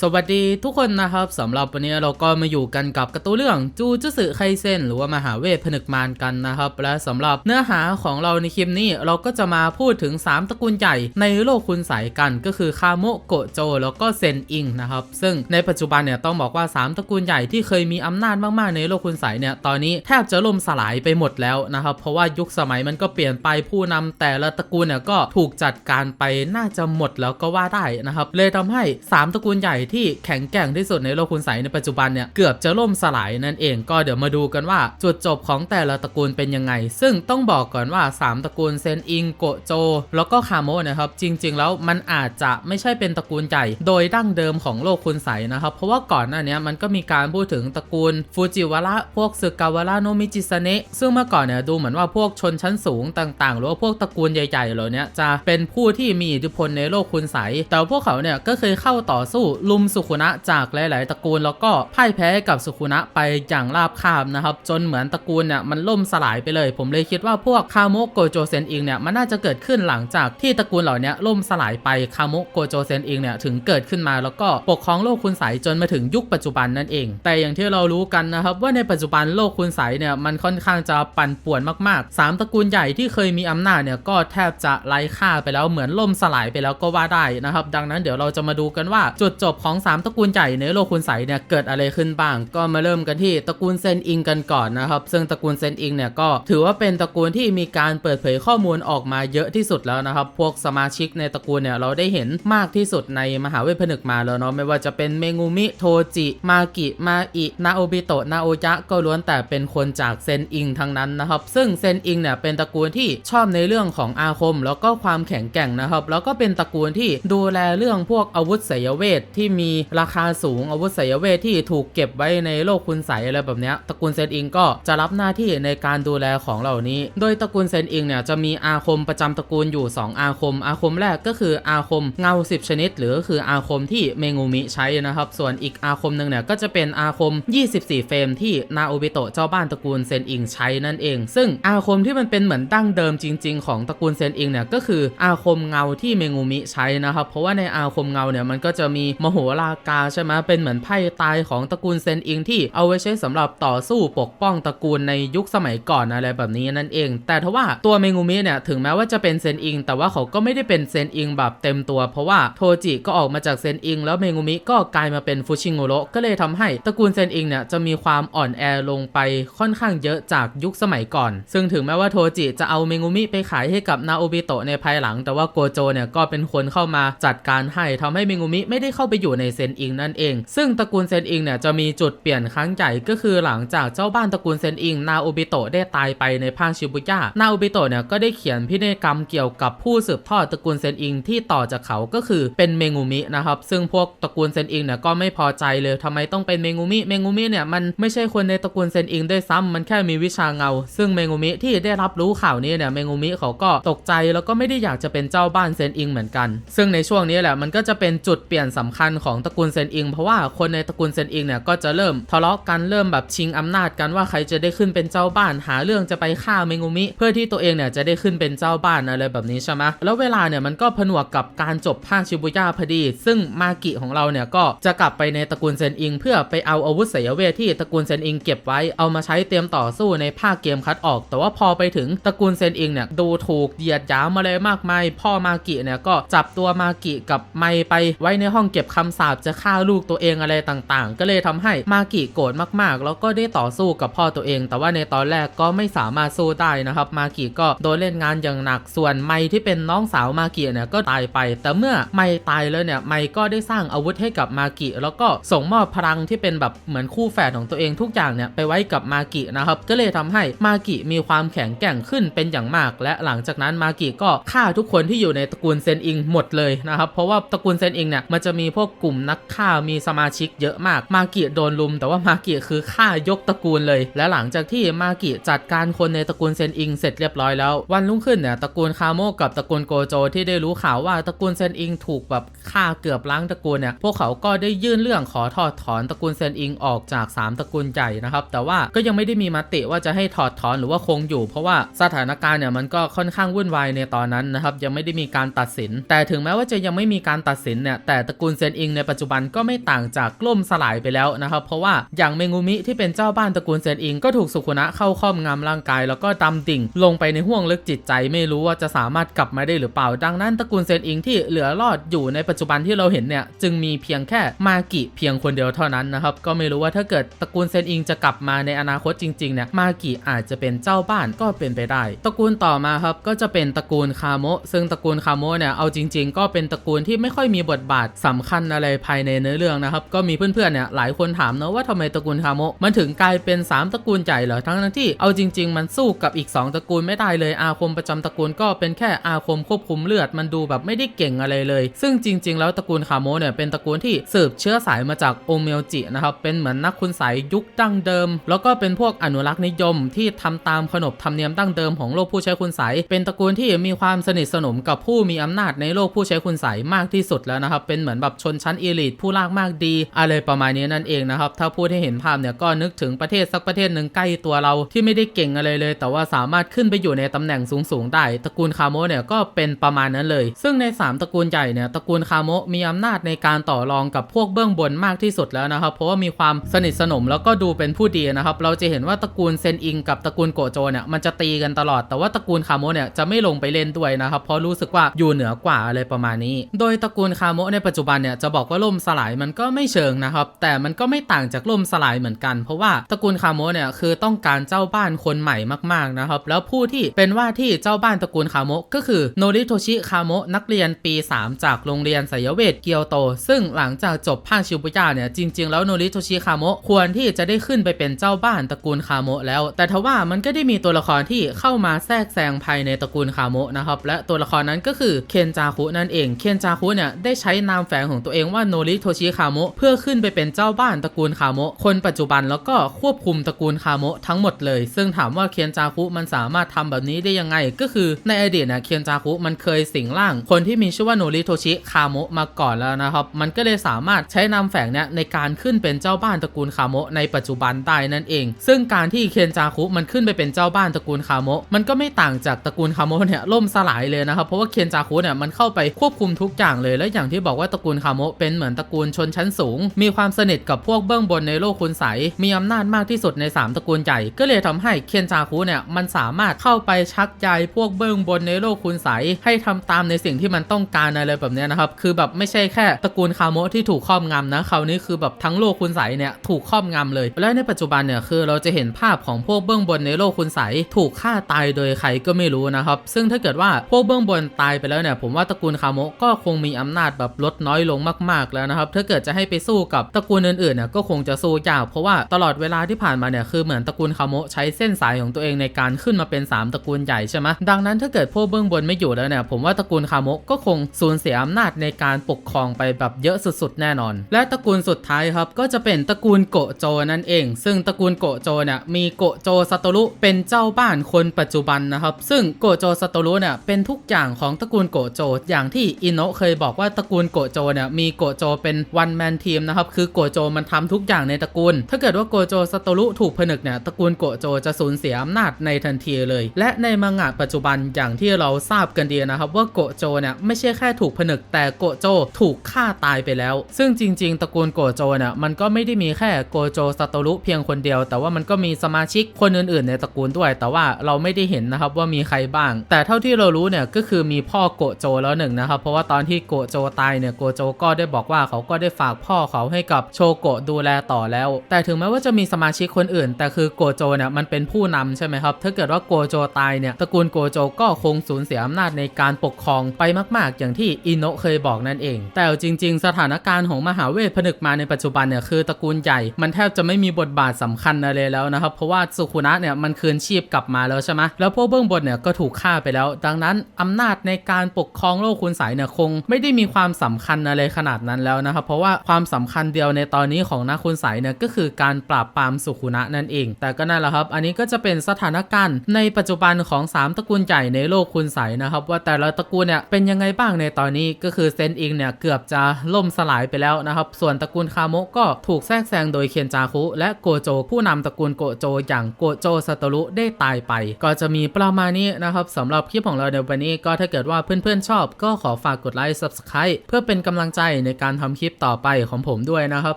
สวัสดีทุกคนนะครับสำหรับวันนี้เราก็มาอยู่กันกับกร์ตูเรื่องจูจุสึไคเซนหรือว่ามหาเวทผนึกมารกันนะครับ และสำหรับเนื้อหาของเราในคลิปนี้เราก็จะมาพูดถึง 3ตระกูลใหญ่ในโลกคุณใสยกันก็คือคาโมโกโจ แล้วก็เซนอิงนะครับซึ่งในปัจจุบันเนี่ยต้องบอกว่า 3ตระกูลใหญ่ที่เคยมีอำนาจมากๆในโลกคุณใสยเนี่ยตอนนี้แทบจะล่มสลายไปหมดแล้วนะครับเพราะว่ายุคสมัยมันก็เปลี่ยนไปผู้นำแต่ละตระกูลเนี่ยก็ถูกจัดการไปน่าจะหมดแล้วก็ว่าได้นะครับเลยทำให้ 3ตระกูลใหญ่ที่แข็งแกร่งที่สุดในโลกคุณใสในปัจจุบันเนี่ยเกือบจะล่มสลายนั่นเอง ก็เดี๋ยวมาดูกันว่าจุดจบของแต่ละตระกูลเป็นยังไง ซึ่งต้องบอกก่อนว่า 3 ตระกูลเซนอิงโกโจ แล้วก็คาโมนะครับจริง ๆ แล้วมันอาจจะไม่ใช่เป็นตระกูลใหญ่โดยดั้งเดิมของโลกคุณใสนะครับเพราะว่าก่อนหน้านี้มันก็มีการพูดถึงตระกูลฟูจิวาระพวกซึกาวาระโนมิจิสเนะซึ่งเมื่อก่อนเนี่ยดูเหมือนว่าพวกชนชั้นสูงต่างๆ หรือว่าพวกตระกูลใหญ่ๆเหล่านี้จะเป็นผู้ที่มีอิทธิพลในโลกคุณใสแต่พวกเขาเนี่ยก็เคยเข้าต่อสู้ลุมสุขุนะจากหลาย ๆ ตระกูล แล้วก็พ่ายแพ้กับสุขุนะไปอย่างราบคาบนะครับจนเหมือนตระกูลเนี่ยมันล่มสลายไปเลย ผมเลยคิดว่าพวกคาโมโกโจเซนอิงเนี่ยมันน่าจะเกิดขึ้นหลังจากที่ตระกูลเหล่านี้ล่มสลายไปคาโมโกโจเซนอิงเนี่ยถึงเกิดขึ้นมาแล้วก็ปกครองโลกคุณใสยจนมาถึงยุคปัจจุบันนั่นเอง แต่อย่างที่เรารู้กันนะครับว่าในปัจจุบันโลกคุณใสยเนี่ยมันค่อนข้างจะปั่นป่วนมากๆสามตระกูลใหญ่ที่เคยมีอำนาจเนี่ยก็แทบจะไร้ค่าไปแล้วเหมือนล่มสลายไปแล้วก็ว่าได้นะครับ ดังนั้นเดี๋ยวเราจะมาดูกันว่าจุดจบของสามตระกูลใหญ่ในโลกคุณใสเนี่ยเกิดอะไรขึ้นบ้าง ก็มาเริ่มกันที่ตระกูลเซนอิงกันก่อนนะครับ ซึ่งตระกูลเซนอิงเนี่ยก็ถือว่าเป็นตระกูลที่มีการเปิดเผยข้อมูลออกมาเยอะที่สุดแล้วนะครับ พวกสมาชิกในตระกูลเนี่ยเราได้เห็นมากที่สุดในมหาเวทผนึกมาแล้วเนาะไม่ว่าจะเป็นเมงูมิโทจิมากิมาอินาโอบิโตะนาโอยะก็ล้วนแต่เป็นคนจากเซนอิงทั้งนั้นนะครับ ซึ่งเซนอิงเนี่ยเป็นตระกูลที่ชอบในเรื่องของอาคม แล้วก็ความแข็งแกร่งนะครับ แล้วก็เป็นตระกูลที่ดูแลเรื่องพวกอาวุธไสยเวทที่มีราคาสูงอาวุธไสยเวทที่ถูกเก็บไว้ในโลกคุณใสยอะไรแบบนี้ตระกูลเซนอิงก็จะรับหน้าที่ในการดูแลของเหล่านี้ โดยตระกูลเซนอิงเนี่ยจะมีอาคมประจำตระกูลอยู่ 2 อาคม อาคมแรกก็คืออาคมเงา 10 ชนิด หรือก็คืออาคมที่เมงูมิใช้นะครับ ส่วนอีกอาคมหนึ่งเนี่ยก็จะเป็นอาคม 24 เฟรมที่นาโอบิโตะเจ้าบ้านตระกูลเซนอิงใช้นั่นเอง ซึ่งอาคมที่มันเป็นเหมือนดั้งเดิมจริง ๆ ของตระกูลเซนอิงเนี่ยก็คืออาคมเงาที่เมงูมิใช้นะครับ เพราะว่าในอาคมเงาเนี่ยมันก็จะมีมโหรากาใช่ไหมเป็นเหมือนไพ่ตายของตระกูลเซนอิงที่เอาไว้ใช้สำหรับต่อสู้ปกป้องตระกูลในยุคสมัยก่อนอะไรแบบนี้นั่นเอง แต่ทว่าตัวเมงูมิเนี่ยถึงแม้ว่าจะเป็นเซนอิง แต่ว่าเขาก็ไม่ได้เป็นเซนอิงแบบเต็มตัว เพราะว่าโทจิก็ออกมาจากเซนอิง แล้วเมงูมิก็กลายมาเป็นฟูชิโงโรก็เลยทำให้ตระกูลเซนอิงเนี่ยจะมีความอ่อนแอลงไปค่อนข้างเยอะจากยุคสมัยก่อน ซึ่งถึงแม้ว่าโทจิจะเอาเมงูมิไปขายให้กับนาโอบิโตะในภายหลัง แต่ว่าโกโจเนี่ยก็เป็นคนเข้ามาจัดการให้ทำให้เมงูมิไม่ได้เข้าไปอยู่ในเซนอิงนั่นเอง ซึ่งตระกูลเซนอิงเนี่ยจะมีจุดเปลี่ยนครั้งใหญ่ก็คือหลังจากเจ้าบ้านตระกูลเซนอิงนาโอบิโตะได้ตายไปในภาคชิบุย่านาโอบิโตะเนี่ยก็ได้เขียนพินัยกรรมเกี่ยวกับผู้สืบทอดตระกูลเซนอิงที่ต่อจากเขาก็คือเป็นเมงูมินะครับซึ่งพวกตระกูลเซนอิงเนี่ยก็ไม่พอใจเลยทำไมต้องเป็นเมงูมิเมงูมิเนี่ยมันไม่ใช่คนในตระกูลเซนอิงด้วยซ้ำมันแค่มีวิชาเงา ซึ่งเมงูมิที่ได้รับรู้ข่าวนี้เนี่ยเมงูมิเขาก็ตกใจแล้วก็ไม่ได้อยากจะเป็นเจ้าบ้านเซนอิงเหมือนกัน ซึ่งในช่วงนี้แหละมันก็จะเป็นจุดเปลี่ยนสำคัญของตระกูลเซนอิง เพราะว่าคนในตระกูลเซนอิงเนี่ยก็จะเริ่มทะเลาะกันเริ่มแบบชิงอำนาจกันว่าใครจะได้ขึ้นเป็นเจ้าบ้านหาเรื่องจะไปฆ่าเมงูมิ เพื่อที่ตัวเองเนี่ยจะได้ขึ้นเป็นเจ้าบ้านอะไรแบบนี้ใช่ไหมแล้วเวลาเนี่ยมันก็ผนวกกับการจบภาคชิบุย่าพอดี ซึ่งมากิของเราเนี่ยก็จะกลับไปในตระกูลเซนอิง เพื่อไปเอาอาวุธไสยเวทที่ตระกูลเซนอิงเก็บไว้เอามาใช้เตรียมต่อสู้ในภาคเกมคัดออก แต่ว่าพอไปถึงตระกูลเซนอิงเนี่ยดูถูกเหยียดหยามมาเลยมากมาย พ่อมากิเนี่ยก็จับตัวมากิกับไมไปไว้ในห้องเก็บคำสาปจะฆ่าลูกตัวเองอะไรต่างๆ ก็เลยทำให้มากิโกรธมากๆ แล้วก็ได้ต่อสู้กับพ่อตัวเอง แต่ว่าในตอนแรกก็ไม่สามารถสู้ได้นะครับ มากิก็โดนเล่นงานอย่างหนักส่วนไมที่เป็นน้องสาวมากิเนี่ยก็ตายไป แต่เมื่อไมตายแล้วเนี่ยไมก็ได้สร้างอาวุธให้กับมากิแล้วก็ส่งมอบพลังที่เป็นแบบเหมือนคู่แฝดของตัวเองทุกอย่างเนี่ยไปไว้กับมากินะครับก็เลยทำให้มากิมีความแข็งแกร่งขึ้นเป็นอย่างมาก และหลังจากนั้นมากิก็ฆ่าทุกคนที่อยู่ในตระกูลเซนอิงหมดเลยนะครับเพราะว่าตระกูลเซนอิงเนี่ยมันจะมีพวกกลุ่มนักฆ่ามีสมาชิกเยอะมาก มากิโดนลุม แต่ว่ามากิคือฆ่ายกตระกูลเลย และหลังจากที่มากิจัดการคนในตระกูลเซนอิงเสร็จเรียบร้อยแล้ว วันรุ่งขึ้นเนี่ยตระกูลคาโมกับตระกูลโกโจที่ได้รู้ข่าวว่าตระกูลเซนอิงถูกแบบฆ่าเกือบล้างตระกูลเนี่ยพวกเขาก็ได้ยื่นเรื่องขอถอดถอนตระกูลเซนอิงออกจาก 3 ตระกูลใหญ่นะครับแต่ว่าก็ยังไม่ได้มีมติว่าจะให้ถอดถอนหรือว่าคงอยู่ เพราะว่าสถานการณ์เนี่ยมันก็ค่อนข้างวุ่นวายในตอนนั้นนะครับยังไม่ได้มีการตัดสิน แต่ถึงแม้ว่าจะยังไม่มีการตัดสินเนี่ยแต่ตระกูลเซนอิงองในปัจจุบันก็ไม่ต่างจากกล่มสลายไปแล้วนะครับ เพราะว่าอย่างเมงูมิที่เป็นเจ้าบ้านตระกูลเซนอิงก็ถูกสุคุนะเข้าครอบงำร่างกาย แล้วก็ดำดิ่ง ลงไปในห่วงลึกจิตใจไม่รู้ว่าจะสามารถกลับมาได้หรือเปล่า ดังนั้นตระกูลเซนอิงที่เหลือรอดอยู่ในปัจจุบันที่เราเห็นเนี่ยจึงมีเพียงแค่มากิเพียงคนเดียวเท่านั้นนะครับก็ไม่รู้ว่าถ้าเกิดตระกูลเซนอิงจะกลับมาในอนาคตจริงๆเนี่ยมากิอาจจะเป็นเจ้าบ้านก็เป็นไปได้ ตระกูลต่อมาครับก็จะเป็นตระกูลคาโมซึ่งตระกูลคาโมเนี่ยเอาจริง ๆ ก็เป็นตระกูลที่ไม่ค่อยมีบทบาทสำคัญอะไรภายในเนื้อเรื่องนะครับ ก็มีเพื่อนๆเนี่ยหลายคนถามนะว่าทำไมตระกูลคาโมะมันถึงกลายเป็น 3 ตระกูลใหญ่เหรอทั้งที่เอาจริง ๆ มันสู้กับอีก 2 ตระกูลไม่ได้เลยอาคมประจำตระกูลก็เป็นแค่อาคมควบคุมเลือดมันดูแบบไม่ได้เก่งอะไรเลย ซึ่งจริง ๆ แล้วตระกูลคาโมะเนี่ยเป็นตระกูลที่สืบเชื้อสายมาจากโอเมลจินะครับเป็นเหมือนนักคุณใสยยุคดั้งเดิม แล้วก็เป็นพวกอนุรักษ์นิยมที่ทำตามขนบธรรมเนียมดั้งเดิมของโลกผู้ใช้คุณใสยเป็นตระกูลที่มีความสนิทสนมกับผู้มีอำนาจในโลกผู้ใช้คุณใสยมากที่สุดแล้วนะครับเป็นเหมือนแบบชนชั้นเอลิทผู้ลากมากดี อะไรประมาณนี้นั่นเองนะครับ ถ้าพูดให้เห็นภาพเนี่ยก็นึกถึงประเทศสักประเทศหนึ่งใกล้ตัวเราที่ไม่ได้เก่งอะไรเลย แต่ว่าสามารถขึ้นไปอยู่ในตำแหน่งสูงๆได้ตระกูลคาโมเนี่ยก็เป็นประมาณนั้นเลย ซึ่งใน 3 ตระกูลใหญ่เนี่ยตระกูลคาโมมีอำนาจในการต่อรองกับพวกเบื้องบนมากที่สุดแล้วนะครับ เพราะว่ามีความสนิทสนมแล้วก็ดูเป็นผู้ดีนะครับ เราจะเห็นว่าตระกูลเซนอิงกับตระกูลโกโจเนี่ยมันจะตีกันตลอด แต่ว่าตระกูลคาโมเนี่ยจะไม่ลงไปเล่นด้วยนะครับ เพราะรู้สึกว่าอยู่เหนือกว่าอะไรประมาณนี้ โดยตระกูลคาโมในปัจจุบันเนี่ยจะบอกว่าล่มสลายมันก็ไม่เชิงนะครับ แต่มันก็ไม่ต่างจากล่มสลายเหมือนกัน เพราะว่าตระกูลคาโมเนี่ยคือต้องการเจ้าบ้านคนใหม่มากๆนะครับ แล้วผู้ที่เป็นว่าที่เจ้าบ้านตระกูลคาโมก็คือโนริโทชิคาโมนักเรียนปี 3 จากโรงเรียนไสยเวทเกียวโต ซึ่งหลังจากจบภาคชิบุย่าเนี่ยจริง ๆ แล้วโนริโทชิคาโมะควรที่จะได้ขึ้นไปเป็นเจ้าบ้านตระกูลคาโมแล้ว แต่ทว่ามันก็ได้มีตัวละครที่เข้ามาแทรกแซงภายในตระกูลคาโมนะครับและตัวละครนั้นก็คือเคนจาคุนั่นเองเคนจาคุเนี่ยได้ใช้นามแฝงของตัวเองว่าโนริโทชิคาโมะเพื่อขึ้นไปเป็นเจ้าบ้านตระกูลคาโมะคนปัจจุบันแล้วก็ควบคุมตระกูลคาโมะทั้งหมดเลย ซึ่งถามว่าเคียนจาคุมันสามารถทำแบบนี้ได้ยังไง ก็คือในอดีตเนี่ยเคนจาคุมันเคยสิงร่าง คนที่มีชื่อว่าโนริโทชิคาโมะมาก่อนแล้วนะครับมันก็เลยสามารถใช้นามแฝงเนี่ยในการขึ้นเป็นเจ้าบ้านตระกูลคาโมะในปัจจุบันได้นั่นเอง ซึ่งการที่เคียนจาคุมันขึ้นไปเป็นเจ้าบ้านตระกูลคาโมะมันก็ไม่ต่างจากตระกูลคาโมะเนี่ยล่มสลายเลยนะครับเพราะว่าเคียนจาคุเนี่ยมันเข้าไปควบคุมทุกอย่างเลยและอย่างที่บอกว่าตระกูลคาโมะเป็นเหมือนตระกูลชนชั้นสูง มีความสนิทกับพวกเบื้องบนในโลกคุณใสมีอำนาจมากที่สุดใน 3ตระกูลใหญ่ ก็เลยทำให้เคียนจาคุเนี่ยมันสามารถเข้าไปชักใยพวกเบื้องบนในโลกคุณใสให้ทำตามในสิ่งที่มันต้องการอะไรแบบเนี้ยนะครับ คือแบบไม่ใช่แค่ตระกูลคาโมะที่ถูกครอบงำนะคราวนี้คือแบบทั้งโลกคุณใสเนี่ยถูกครอบงำเลย และในปัจจุบันเนี่ยคือเราจะเห็นภาพของพวกเบื้องบนในโลกคุณใสถูกฆ่าตายโดยใครก็ไม่รู้นะครับ ซึ่งถ้าเกิดว่าพวกเบื้องบนตายไปแล้วเนี่ยผมว่าตระกูลคาโมะก็คงมีอำนาจแบบลดน้อยลงมากๆ แล้วนะครับ ถ้าเกิดจะให้ไปสู้กับตระกูลอื่นๆเนี่ยก็คงจะสู้ยากเพราะว่าตลอดเวลาที่ผ่านมาเนี่ยคือเหมือนตระกูลคาโมใช้เส้นสายของตัวเองในการขึ้นมาเป็น 3 ตระกูลใหญ่ใช่ไหมดังนั้นถ้าเกิดพวกเบื้องบนไม่อยู่แล้วเนี่ยผมว่าตระกูลคาโมก็คงสูญเสียอำนาจในการปกครองไปแบบเยอะสุดๆแน่นอน และตระกูลสุดท้ายครับก็จะเป็นตระกูลโกโจนั่นเอง ซึ่งตระกูลโกโจเนี่ยมีโกโจซาโตรุเป็นเจ้าบ้านคนปัจจุบันนะครับซึ่งโกโจซาโตรุเนี่ยเป็นทุกอย่างของตระกูลโกโจอย่างที่อินโนะเคยบอกว่าตระกูลโกโจเนี่ยมีโกโจเป็นวันแมนทีมนะครับ คือโกโจมันทำทุกอย่างในตระกูล ถ้าเกิดว่าโกโจซาโตรุถูกผนึกเนี่ยตระกูลโกโจจะสูญเสียอำนาจในทันทีเลย และในมังงะปัจจุบันอย่างที่เราทราบกันดีนะครับ ว่าโกโจเนี่ยไม่ใช่แค่ถูกผนึก แต่โกโจถูกฆ่าตายไปแล้ว ซึ่งจริง ๆ ตระกูลโกโจเนี่ยมันก็ไม่ได้มีแค่โกโจซาโตรุเพียงคนเดียว แต่ว่ามันก็มีสมาชิกคนอื่น ๆ ในตระกูลด้วย แต่ว่าเราไม่ได้เห็นนะครับว่ามีใครบ้าง แต่เท่าที่เรารู้เนี่ยก็คือมีพ่อโกโจแล้วหนึ่งนะครับเพราะว่าตอนที่โกโจตายเนี่ยโกโจก็ได้บอกว่าเขาก็ได้ฝากพ่อเขาให้กับโชโกะดูแลต่อแล้ว แต่ถึงแม้ว่าจะมีสมาชิกคนอื่น แต่คือโกโจเนี่ยมันเป็นผู้นำใช่ไหมครับ ถ้าเกิดว่าโกโจตายเนี่ยตระกูลโกโจก็คงสูญเสียอำนาจในการปกครองไปมาก ๆ อย่างที่อินโนะเคยบอกนั่นเอง แต่จริง ๆ สถานการณ์ของมหาเวทผนึกมาในปัจจุบันเนี่ยคือตระกูลใหญ่มันแทบจะไม่มีบทบาทสำคัญอะไรแล้วนะครับ เพราะว่าสุคุนะเนี่ยมันคืนชีพกลับมาแล้วใช่ไหมแล้วพวกเบื้องบนเนี่ยก็ถูกฆ่าไปแล้ว ดังนั้นอำนาจในการปกครองโลกคุณสายเนี่ยคงไม่ได้มีความสำคัญอะไรขนาดนั้นแล้วนะครับ เพราะว่าความสำคัญเดียวในตอนนี้ของนักคุณสายเนี่ยก็คือการปราบปรามสุขุนะนั่นเอง แต่ก็นั่นแหละครับ อันนี้ก็จะเป็นสถานการณ์ในปัจจุบันของ 3ตระกูลใหญ่ในโลกคุณใสนะครับ ว่าแต่ละตระกูลเนี่ยเป็นยังไงบ้างในตอนนี้ก็คือเซนอิงเนี่ยเกือบจะล่มสลายไปแล้วนะครับ ส่วนตระกูลคาโมก็ถูกแทรกแซงโดยเคียนจาคุ และโกโจ ผู้นำตระกูลโกโจ อย่างโกโจซาโตรุได้ตายไป ก็จะมีประมาณนี้นะครับสำหรับคลิปของเราในวันนี้ก็ถ้าเกิดว่าเพื่อนๆชอบ ก็ขอฝากกดไลค์ subscribe เพื่อเป็นกำลังใจในการทำคลิปต่อไปของผมด้วยนะครับ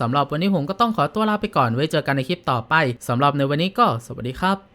สำหรับวันนี้ผมก็ต้องขอตัวลาไปก่อนไว้เจอกันในคลิปต่อไปสำหรับในวันนี้ก็สวัสดีครับ